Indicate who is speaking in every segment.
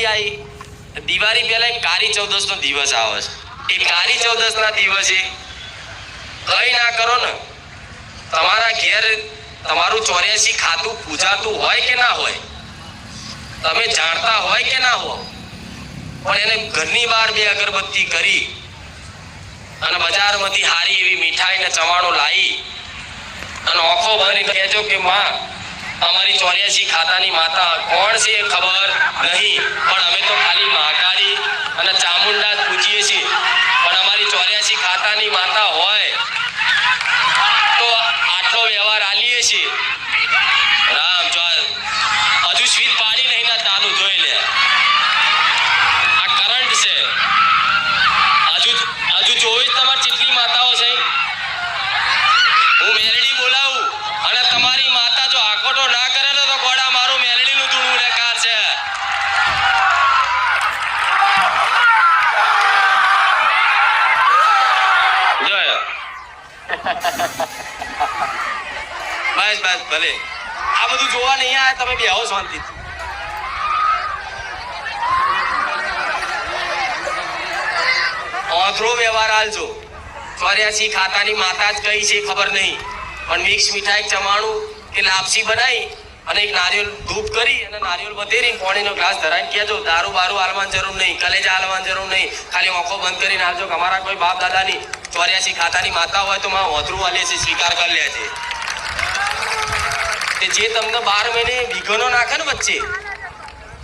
Speaker 1: દિવાળી આવી દિવાળી પહેલા એક કાળી ચૌદસ નો દિવસ આવે છે. એ કાળી ચૌદસ ના દિવસે કઈ ના કરો ને, તમારા ઘેર તમારું ચોર્યાસી ખાતું પૂજાતું હોય કે ના હોય, તમે જાણતા હોય કે ના હો પણ એને ઘરની બહાર બે અગરબત્તી કરી અને બજારમાંથી હારી એવી મીઠાઈ ને ચવાણું લાવી અને ઓખો ભરી કહેજો કે, માં અમારી ચોર્યાસી ખાતાની માતા કોણ છે એ ખબર નહીં, પણ અમે તો ખાલી મહાકાળી અને ચામુંડા જ પૂજીએ છીએ. પણ અમારી ચોર્યાસી ખાતાની માતા હોય તો આટલો વ્યવહાર આલીએ છીએ રામ ચાલ હજુ સ્વીટ પાડી નહીં ના ચાલુ જોઈ લે આ કરંટ છે હજુ હજુ જોઈ જ તમારી ચેટલી માતાઓ છે હું મેલડી બોલાવું અને તમારી માતા જો હાકોટો ના કરે ને તો ગોડા મારું મેલડીનું ધૂણું રેકાર છે જોયો બસ, ભલે. આ બધું જોવા નહીં આયા, તમે બે આવો શાંતિ ઓથરો વ્યવહાર હાલજો. ચોર્યાસી ખાતાની માતા જ કઈ છે ખબર નહીં. પણ મિક્સ મીઠાઈ ચમાણું, કે લાપસી બનાવી અને એક નારિયેળ ધૂપ કરી અને નારિયેળ વધેરી પાણીનો ગ્લાસ ધરાઈને કહેજો દારૂ બારૂ હાલવાની જરૂર નહીં, કલેજા હાલવાની જરૂર નહીં. ખાલી આંખો બંધ કરીને હાલજો અમારા કોઈ બાપ દાદાની ચોર્યાસી ખાતાની માતા હોય તો માં ઓથરું હાલે છે સ્વીકાર કરી લે છે. તે જે તમને બાર મહિને વિઘનો નાખે ને વચ્ચે,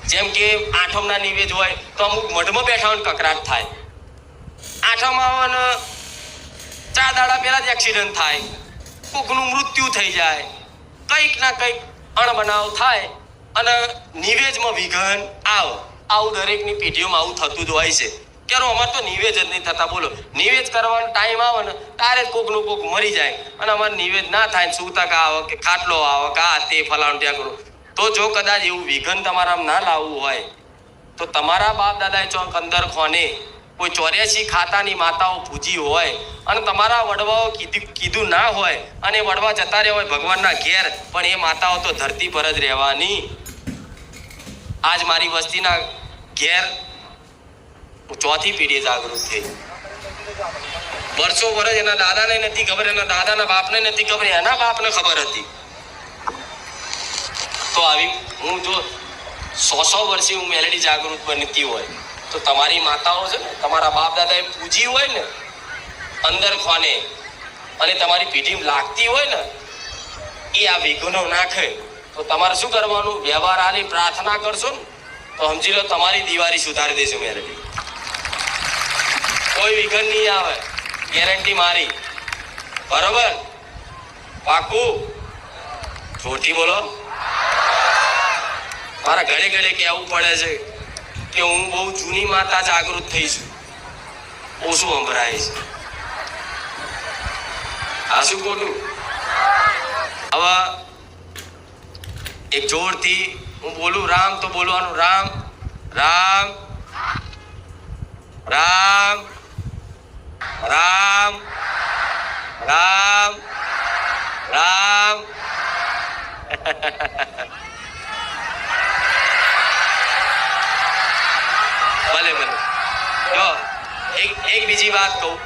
Speaker 1: જેમ કે આઠમના નિવેદ હોય, તો અમુક મઢમાં બેઠા હોય કકરાટ થાય. આઠમ આવે ચાર દાડા પહેલા જ એક્સિડન્ટ થાય. કોકનું મૃત્યુ થઈ જાય. કંઈક ના કંઈક અણબનાવ થાય અને નિવેજમાં વિઘન આવ. આવું દરેકની પેઢીઓમાં આવું થતું જ હોય છે. ક્યારે અમારે તો નિવેજ જ નહીં થતા, બોલો. નિવેજ કરવાનો ટાઈમ આવે ને, તારે કોકનું કોક મરી જાય. અને અમારે નિવેદ ના થાય સુતા કા આવે કે ખાટલો આવે કે આ તે ફલાણું ત્યાં કરો. તો જો કદાચ એવું વિઘન તમારા ના લાવવું હોય, તો તમારા બાપ દાદાએ ચોક અંદર ખોને, કોઈ ચોર્યાસી ખાતાની માતાઓ પૂજી હોય, અને તમારા વડવાઓ કીધું કીધું ના હોય, અને વડવા જતા રહ્યા હોય ભગવાનના ઘેર, પણ એ માતાઓ તો ધરતી પર જ રહેવાની. આજ મારી વસ્તીના ઘેર ચોથી પેઢી જાગૃત થઈ વર્ષો વર્ષ એના દાદાને નથી ખબર એના દાદાના બાપને નથી ખબર એના બાપને ખબર હતી તો આવી હું જો સો સો વર્ષે હું મેલેડી જાગૃત બનતી હોય તો તમારી માતાઓ છે ને તમારા બાપ દાદાએ પૂજી હોય ને અંદર ખોને અને તમારી પીઢી લાગતી હોય ને એ આ વિઘ્નો નાખે. તો તમારે શું કરવાનું? વ્યવહાર આની પ્રાર્થના કરશો ને, તો સમજી લો તમારી દિવાળી સુધારી દેશું મેલેડી. કોઈ વિઘન નહીં આવે. ગેરંટી મારી. બરોબર? પાકું? જોરથી બોલો. મારા ઘડે ઘડે કહેવું પડે છે કે હું બહુ જૂની માતા જાગૃત થઈ છું. ઓછું સંભળાય છે. આ શું ખોટું? હવે એક જોરથી હું બોલું, રામ, તો બોલવાનું, રામ રામ રામ રામ રામ રામ. ભલે ભલે. જો, એક એક બીજી વાત કહું.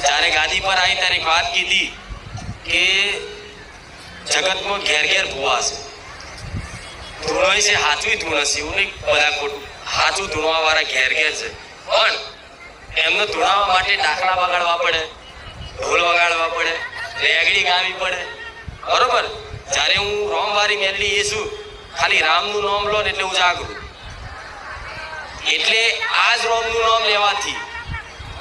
Speaker 1: જ્યારે ગાદી પર આવી ત્યારે એક વાત કીધી કે જગતમાં ઘેર ઘેર ભૂવા છે. ધૂણો છે હાથવી ધૂણ હશે, એવું નહીં બધા ખોટું. હાથું ધૂણવા વાળા ઘેર ઘેર છે. પણ એમને ધૂણાવવા માટે ડાકલા વગાડવા પડે, ઢોલ વગાડવા પડે રેગડી ગાવી પડે. બરોબર? જ્યારે હું રોમવારી મેળવી એ ખાલી રામનું નામ લો ને એટલે હું જાગૃત એટલે આ જ રોમનું નામ લેવાથી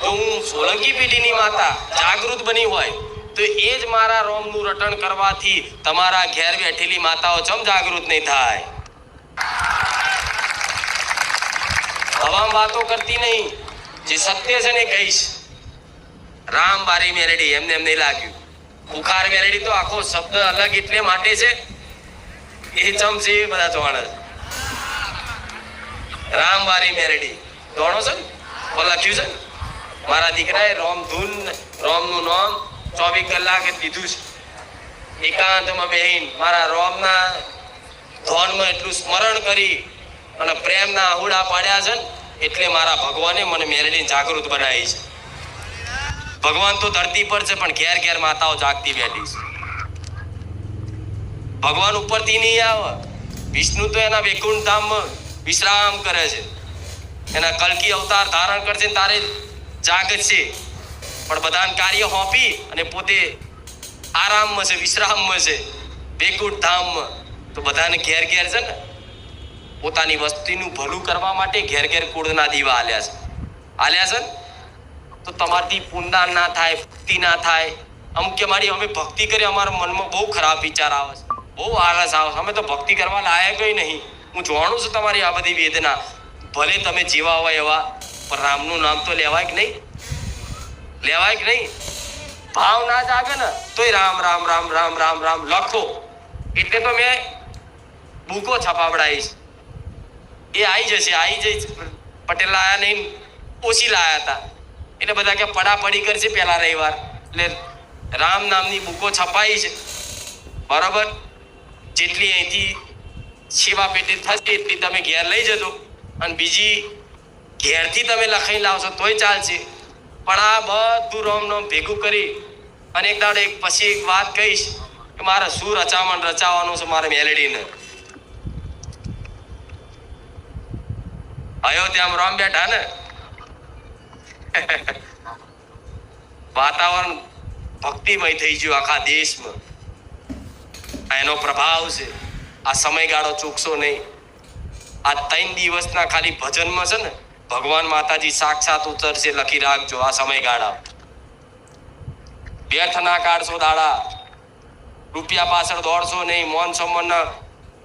Speaker 1: તો હું સોલંકી પેઢીની માતા જાગૃત બની હોય, તો એ જ મારા રોમનું રટણ કરવાથી તમારા ઘેર બેઠેલી માતાઓ ચમ જાગૃત નહીં થાય? હવામાં વાતો કરતી નહીં. જે સત્ય છે ને કહીશ. રામ બારી મેરેડી એમને એમ નહીં લાગ્યું. બુખાર મેરેડી તો આખો શબ્દ અલગ એટલે માટે છે. એ ચમ છે એ બધા જોવાના છે. રામવારી મેરેડી દોડો છે લખ્યું છે મારા દીકરાએ રોમ ધૂન, રોમનું નામ ચોવીસ કલાકે લીધું છે. એકાંતમાં બેહીન મારા રોમના ધોનમાં એટલું સ્મરણ કરી અને પ્રેમના આહુડા પાડ્યા છે ને એટલે મારા ભગવાને મને મેળવીને જાગૃત બનાવી છે. ભગવાન તો ધરતી પર છે, પણ ઘેર ઘેર માતાઓ જાગતી બેઠી છે. ભગવાન ઉપરથી નહીં આવે. વિષ્ણુ તો એના વૈકુંઠ ધામમાં વિશ્રામ કરે છે. એના કલકી અવતાર ધારણ કરશે તારે જાગશે પણ બધાને કાર્ય હોપી અને પોતે આરામમાં છે, વિશ્રામમાં છે વૈકુંઠ ધામમાં તો બધાને ઘેર ઘેર છે ને પોતાની વસ્તીનું ભલું કરવા માટે ઘેર ઘેર કુળના દીવા આલ્યા છે. આલ્યા છે તો તમારથી પુનદાન ના થાય, ભક્તિ ના થાય. અમુક કે મારી અમે ભક્તિ કરી, અમારા મનમાં બહુ ખરાબ વિચાર આવે છે. બહુ આળસ આવે અમે તો ભક્તિ કરવા લાયક નહીં. હું જાણું છું તમારી આ બધી વેદના. ભલે તમે જીવા હોય એવા, પણ રામનું નામ તો લેવાય કે નહીં? લેવાય કે નહીં? ભાવ ના જાગે ને, તોય રામ રામ રામ રામ રામ રામ લખો. એટલે તો મેં બુકો છપાવડાવીશ. એ આવી જશે આવી જઈશ પટેલ લાયા નહીં, ઓછી લાયા હતા. એટલે બધા કે પડાપડી કરશે પહેલા રવિવાર. એટલે રામ નામની બુકો છપાઈ છે. બરાબર? જેટલી અહીંથી સેવા પેટી થશે, એટલી તમે ઘેર લઈ જજો. અને બીજી, ઘેરથી તમે લખાઈ લાવશો, તોય ચાલશે. પણ આ બધું રોમ નોમ ભેગું કરી અને એક દાડે એક પછી એક વાત કહીશ કે મારે શું રચામણ રચાવવાનું છે, મારે મેલેડીને. અયોધ્યામાં રામ બેઠા ને? વાતાવરણ ભક્તિમય થઈ ગયું આખા દેશમાં. એનો પ્રભાવ છે. આ સમયગાળો ચૂકશો નહીં. આ ત્રણ દિવસના ખાલી ભજનમાં છે ને, ભગવાન માતાજી સાક્ષાત ઉતરશે, લખી રાખજો આ સમયગાળા. વ્યર્થના કાઢશો દાડા. રૂપિયા પાછળ દોડશો નહીં મોન સોમન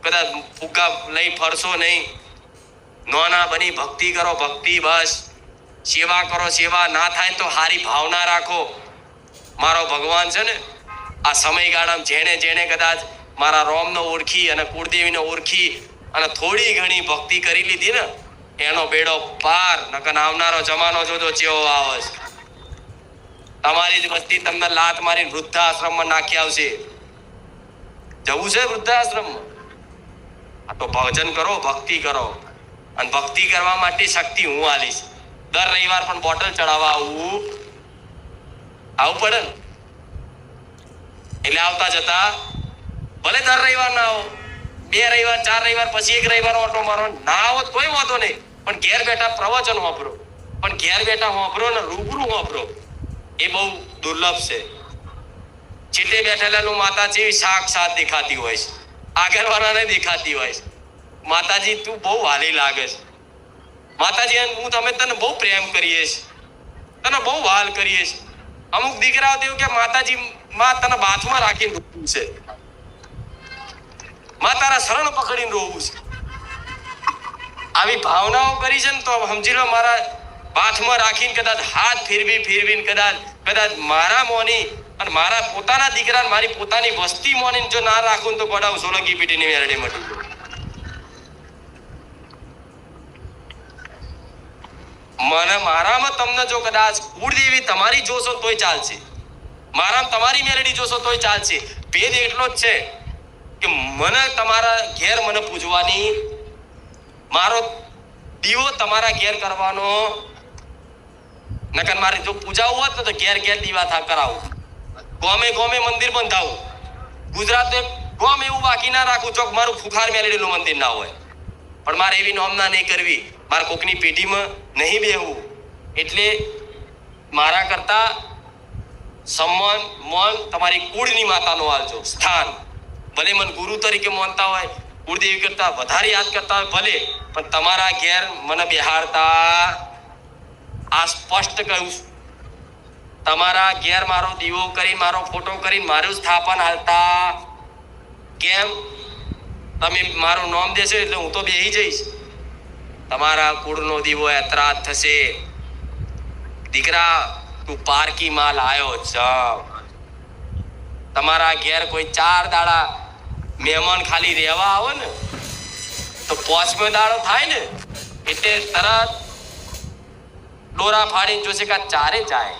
Speaker 1: કદાચ ફુગ્ગા લઈ ફરશો નહીં. નોના બની, ભક્તિ કરો, ભક્તિ બસ. સેવા કરો, સેવા ના થાય તો હારી ભાવના રાખો. મારો ભગવાન છે ને, આ સમયગાળામાં જેણે જેણે કદાચ મારા રોમને ઓળખી અને કુળદેવીને ઓળખી અને થોડી ઘણી ભક્તિ કરી લીધી ને, એનો બેડો પાર નકન આવનારો જમાનો જોજો ચેવો આવે છે. તમારી જ વસ્તી તમને લાત મારી વૃદ્ધાશ્રમમાં નાખી આવશે. જવું છે વૃદ્ધાશ્રમમાં? આ તો ભજન કરો, ભક્તિ કરો. અને ભક્તિ કરવા માટે શક્તિ હું આલીશ. દર રવિવાર પણ બોટલ ચડાવવા આવું. આવું પડે એટલે આવતા જતા, ભલે દર રવિવાર ના આવો. બે રવિવાર, ચાર રવિવાર, પછી એક રવિવાર ઓટો મારો. ના આવો કોઈ વાંધો નહીં. પણ ઘેર બેઠા પ્રવચન વાપરો. પણ ઘેર બેઠા વાપરો ને રૂબરૂ વાપરો. એ બહુ દુર્લભ છે. ચીટે બેઠેલાનું માતા જેવી સાક્ષાત દેખાતી હોય છે. આગળવાળાને દેખાતી હોય છે. માતાજી, તું બહુ વાલી લાગે છે. માતાજી હું તમે તને બહુ પ્રેમ કરીએ છીએ. તને બહુ વાલ કરીએ છીએ. અમુક દીકરાઓ તેવું કે માતાજી, માં તને બાથમાં રાખીને રોવું છે. માં તારા શરણ પકડીને રોવું છે. આવી ભાવનાઓ કરી છે ને તો સમજી લો મારા બાથમાં રાખીને કદાચ હાથ ફેરવી, ફેરવીને કદાચ કદાચ મારા મોની અને મારા પોતાના દીકરાને મારી પોતાની વસ્તી મોની જો ના રાખું તો ગોડાઉં સોલંકી પીટીની મેરડી મટી મને મારામાં તમને જો કદાચ કુળદેવી તમારી જોશો તોય ચાલશે. મારામાં તમારી મેલડી જોશો તોય ચાલશે. ભેદ એટલો જ છે કે મને તમારા ઘેર મને પૂજવાની, મારો દીવો તમારા ઘેર કરવાનો. નકર મારે જો પૂજાવું હોત તો ઘેર ઘેર દીવા થા કરાવું. ગોમે ગોમે મંદિર બંધાવું. ગુજરાત ગોમ એવું બાકી ના રાખું ચોક મારું ફુખાર મેલેડીનું મંદિર ના હોય. પણ મારે એવી નોમના નહીં કરવી. મારે કોકની પેઢીમાં નહીં બેહવું. એટલે મારા કરતાં સન્માન, મોન તમારી કુળની માતાનો આલજો સ્થાન. ભલે મને ગુરુ તરીકે માનતા હોય, કુળદેવી કરતા વધારે યાદ કરતા હોય, ભલે. પણ તમારા ઘેર મને બિહારતા આ સ્પષ્ટ કહ્યું. તમારા ઘેર મારો દીવો કરી, મારો ફોટો કરીને મારું સ્થાપન હાલતા કેમ? તમે મારું નામ દેશો એટલે હું તો બેહી જઈશ. તમારા કુળનો દીવો યાત્રા થશે. દીકરા, તું પારકી માલ આવ્યો છ તમારા ઘેર કોઈ ચાર દાડા મહેમાન ખાલી રહેવા આવે ને, તો પાંચમો દાડો થાય ને, એટલે તરત ડોરા ફાડીને જોશે કે ચારે જાય.